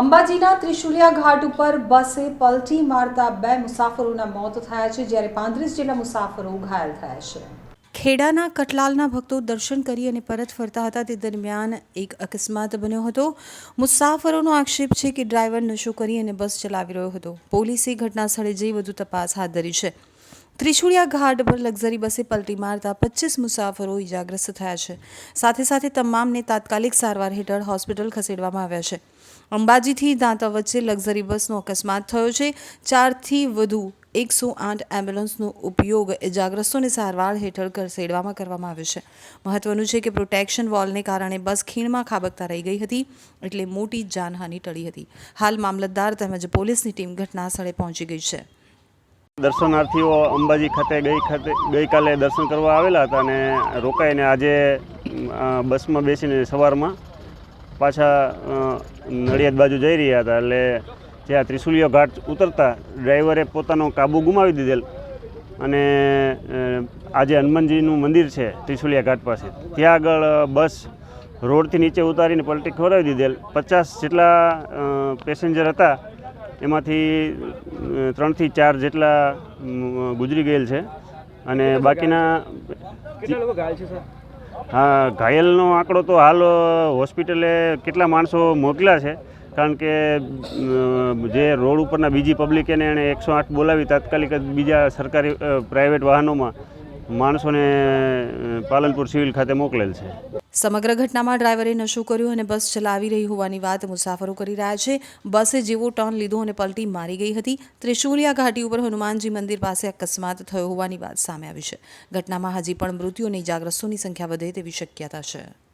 અંબાજીના ત્રિશુલિયા ઘાટ ઉપર બસે પલટી મારતા બે મુસાફરોના મોત થયા છે, જ્યારે પાંત્રીસ જેટલા મુસાફરો ઘાયલ થયા છે. ખેડાના કટલાલના ભક્તો દર્શન કરી અને પરત ફરતા હતા. તે દરમિયાન એક અકસ્માત બન્યો હતો. મુસાફરોનો આક્ષેપ છે કે ડ્રાઈવર નશો કરી અને બસ ચલાવી રહ્યો હતો. પોલીસે ઘટના સ્થળે જઈ વધુ તપાસ હાથ ધરી છે. ત્રિશુળિયા ઘાટ પર લક્ઝરી બસે પલટી મારતા પચીસ મુસાફરો ઇજાગ્રસ્ત થયા છે. સાથે સાથે તમામને તાત્કાલિક સારવાર હેઠળ હોસ્પિટલ ખસેડવામાં આવ્યા છે. અંબાજીથી દાંતા વચ્ચે લક્ઝરી બસનો અકસ્માત થયો છે. ચારથી વધુ એકસો આઠ એમ્બ્યુલન્સનો ઉપયોગ ઇજાગ્રસ્તોને સારવાર હેઠળ ખસેડવામાં કરવામાં આવ્યો છે. મહત્વનું છે કે પ્રોટેક્શન વોલને કારણે બસ ખીણમાં ખાબકતા રહી ગઈ હતી એટલે મોટી જાનહાનિ ટળી હતી. હાલ મામલતદાર તેમજ પોલીસની ટીમ ઘટના સ્થળે પહોંચી ગઈ છે. દર્શનાર્થીઓ અંબાજી ખાતે ગઈ ખાતે ગઈકાલે દર્શન કરવા આવેલા હતા અને રોકાઈને આજે બસમાં બેસીને સવારમાં પાછા નડિયાદ બાજુ જઈ રહ્યા હતા. એટલે જ્યાં ત્રિશુલિયો ઘાટ ઉતરતા ડ્રાઈવરે પોતાનો કાબુ ગુમાવી દીધેલ અને આજે હનુમાનજીનું મંદિર છે ત્રિશુલિયા ઘાટ પાસે. ત્યાં આગળ બસ રોડથી નીચે ઉતારીને પલટી ખવડાવી દીધેલ. પચાસ જેટલા પેસેન્જર હતા એમાંથી ત્રણથી ચાર જેટલા ગુજરી ગયેલ છે. અને બાકીના હા ઘાયલનો આંકડો તો હાલ હોસ્પિટલે કેટલા માણસો મોકલ્યા છે. કારણ કે જે રોડ ઉપરના બીજી પબ્લિક એને એણે એકસો આઠ બોલાવી તાત્કાલિક જ બીજા સરકારી પ્રાઇવેટ વાહનોમાં માણસોને પાલનપુર સિવિલ ખાતે મોકલેલ છે. સમગ્ર ઘટનામાં ડ્રાઈવરે નશો કર્યો અને બસ ચલાવી રહી હોવાની વાત મુસાફરો કરી રહ્યા છે. બસે જેવો ટર્ન લીધો અને પલટી મારી ગઈ હતી. ત્રિશુલિયા ઘાટી ઉપર હનુમાનજી મંદિર પાસે અકસ્માત થયો હોવાની વાત સામે આવી છે. ઘટનામાં હજી પણ મૃત્યુ અને ઇજાગ્રસ્તોની સંખ્યા વધે તેવી શક્યતા છે.